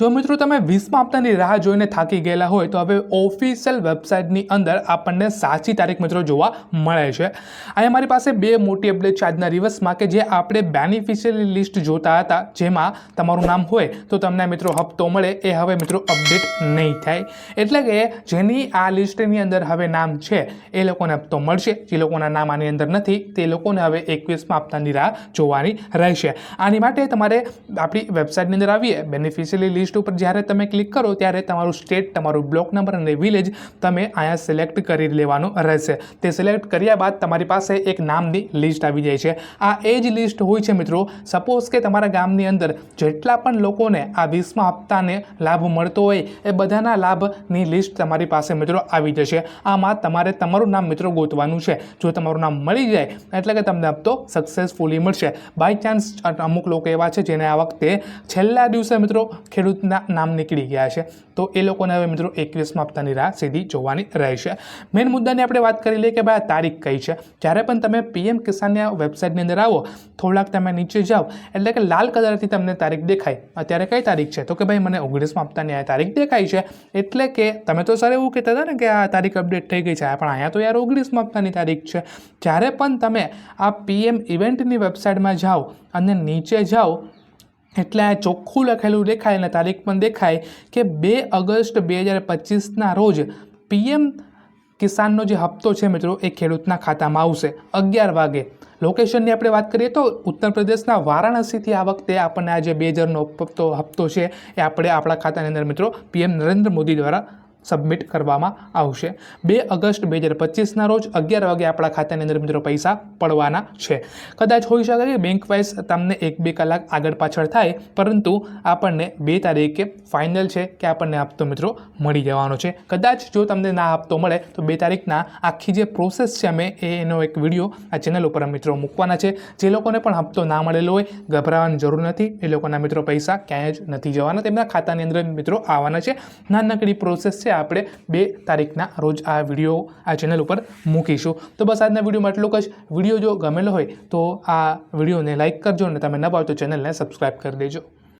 જો મિત્રો તમે વીસમા હપ્તાની રાહ જોઈને થાકી ગયેલા હોય, તો હવે ઓફિશિયલ વેબસાઇટની અંદર આપણને સાચી તારીખ મિત્રો જોવા મળે છે. અહીંયા મારી પાસે બે મોટી અપડેટ છે આજના દિવસમાં કે જે આપણે બેનિફિશિયરી લિસ્ટ જોતા હતા, જેમાં તમારું નામ હોય તો તમને મિત્રો હપ્તો મળે, એ હવે મિત્રો અપડેટ નહીં થાય. એટલે કે જેની આ લિસ્ટની અંદર હવે નામ છે, એ લોકોને હપ્તો મળશે. જે લોકોના નામ આની અંદર નથી, તે લોકોને હવે એકવીસમાં હપ્તાની રાહ જોવાની રહેશે. આની માટે તમારે આપણી વેબસાઇટની અંદર આવીએ બેનિફિશિયરી લિસ્ટ ઉપર જ્યારે તમે ક્લિક કરો ત્યારે તમારું સ્ટેટ તમારું બ્લોક નંબર અને વિલેજ તમે અહીંયા સિલેક્ટ કરી લેવાનું રહેશે. તે સિલેક્ટ કર્યા બાદ તમારી પાસે એક નામની લિસ્ટ આવી જાય છે. આ એ જ લિસ્ટ હોય છે મિત્રો. સપોઝ કે તમારા ગામની અંદર જેટલા પણ લોકોને આ વીસમા હપ્તાને લાભ મળતો હોય, એ બધાના લાભની લિસ્ટ તમારી પાસે મિત્રો આવી જશે. આમાં તમારે તમારું નામ મિત્રો ગોતવાનું છે. જો તમારું નામ મળી જાય, એટલે કે તમને હપ્તો સક્સેસફુલી મળશે. બાય ચાન્સ અમુક લોકો એવા છે જેને આ વખતે છેલ્લા દિવસે મિત્રો ખેડૂતના નામ નીકળી ગયા છે. તો એ લોકોને હવે મિત્રો એકવીસમાં હપ્તાની રાહ સીધી જોવાની રહેશે. મેઇન મુદ્દાની આપણે વાત કરી લઈએ કે ભાઈ આ તારીખ કઈ છે? જ્યારે પણ તમે પીએમ કિસાનની વેબસાઇટની અંદર આવો, થોડાક તમે નીચે જાઓ, એટલે કે લાલ કલરથી તમને તારીખ દેખાય. અત્યારે કઈ તારીખ છે? તો કે ભાઈ મને ઓગણીસમાં હપ્તાની આ તારીખ દેખાય છે. એટલે કે તમે તો સર એવું કહેતા હતા ને કે આ તારીખ અપડેટ થઈ ગઈ છે. પણ અહીંયા તો યાર ઓગણીસમાં હપ્તાની તારીખ છે. જ્યારે પણ તમે આ પીએમ ઇવેન્ટની વેબસાઇટમાં જાઓ અને નીચે જાઓ એટલે આ ચોખ્ખું લખેલું દેખાય અને તારીખ પણ દેખાય કે બે ઓગસ્ટ બે હજાર પચીસના રોજ પીએમ કિસાનનો જે હપ્તો છે મિત્રો એ ખેડૂતના ખાતામાં આવશે. અગિયાર વાગે. લોકેશનની આપણે વાત કરીએ તો ઉત્તર પ્રદેશના વારાણસીથી આ વખતે આપણને આ જે બે હજારનો હપ્તો હપ્તો છે એ આપણે આપણા ખાતાની અંદર મિત્રો પીએમ નરેન્દ્ર મોદી દ્વારા સબમિટ કરવામાં આવશે. બે ઓગસ્ટ બે હજાર પચીસના રોજ અગિયાર વાગે આપણા ખાતાની અંદર મિત્રો પૈસા પડવાના છે. કદાચ હોઈ શકે કે બેંક વાઇઝ તમને એક બે કલાક આગળ પાછળ થાય, પરંતુ આપણને બે તારીખે ફાઇનલ છે કે આપણને હપ્તો મિત્રો મળી જવાનો છે. કદાચ જો તમને ના હપ્તો મળે, તો બે તારીખના આખી જે પ્રોસેસ છે અમે એનો એક વીડિયો આ ચેનલ ઉપર મિત્રો મૂકવાના છે. જે લોકોને પણ હપ્તો ના મળેલો હોય, ગભરાવાની જરૂર નથી. એ લોકોના મિત્રો પૈસા ક્યાંય જ નથી જવાના. તેમના ખાતાની અંદર મિત્રો આવવાના છે. નાનકડી પ્રોસેસ છે આપણે બે તારીખના રોજ આ વીડિયો, આ ચેનલ ઉપર મૂકીશું. તો બસ આજના વિડીયોમાં એટલું જ. વીડિયો જો ગમેલો હોય તો આ વિડીયોને લાઇક કરજો અને તમે ન પાવ તો ચેનલને સબસ્ક્રાઈબ કરી દેજો.